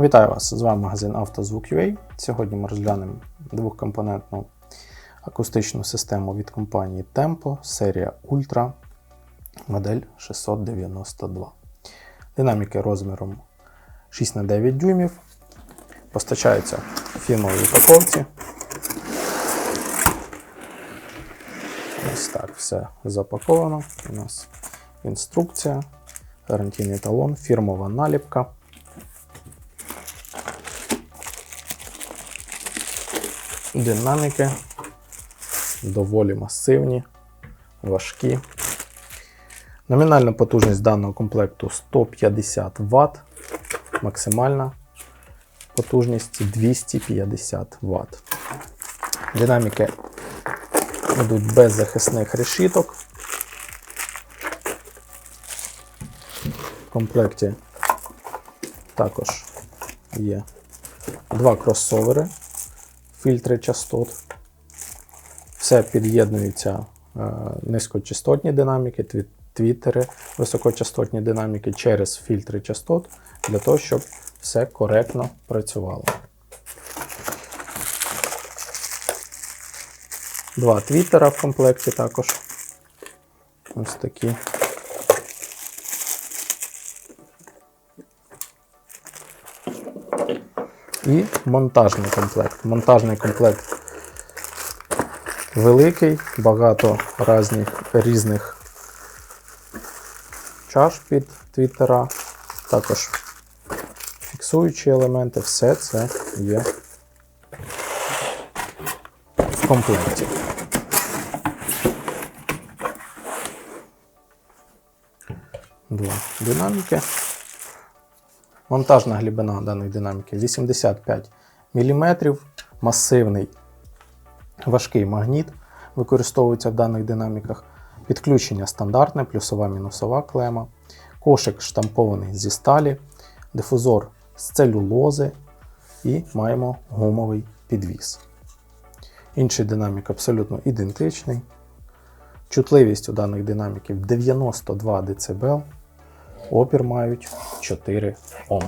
Вітаю вас! З вами магазин «Автозвук.UA». Сьогодні ми розглянемо двохкомпонентну акустичну систему від компанії Tempo, серія Ultra, модель 692. Динаміки розміром 6х9 дюймів. Постачаються в фірмовій упаковці. Ось так все запаковано. У нас інструкція, гарантійний талон, фірмова наліпка. Динаміки доволі масивні, важкі. Номінальна потужність даного комплекту 150 Вт, максимальна потужність 250 Вт. Динаміки йдуть без захисних решіток. В комплекті також є два кросовери, фільтри частот. Все під'єднуються е, низькочастотні динаміки, тві- твітери, високочастотні динаміки через фільтри частот для того, щоб все коректно працювало. Два твітера в комплекті також. Ось такі. І монтажний комплект. Монтажний комплект великий, багато різних, різних чаш під твіттера, також фіксуючі елементи, все це є в комплекті. Два динаміки. Монтажна глибина даної динаміки 85 мм, масивний важкий магніт використовується в даних динаміках. Підключення стандартне, плюсова мінусова клема, кошик штампований зі сталі, дифузор з целюлози і маємо гумовий підвіс. Інший динамік абсолютно ідентичний. Чутливість у даних динаміків 92 дБ, опір мають 4 Ом.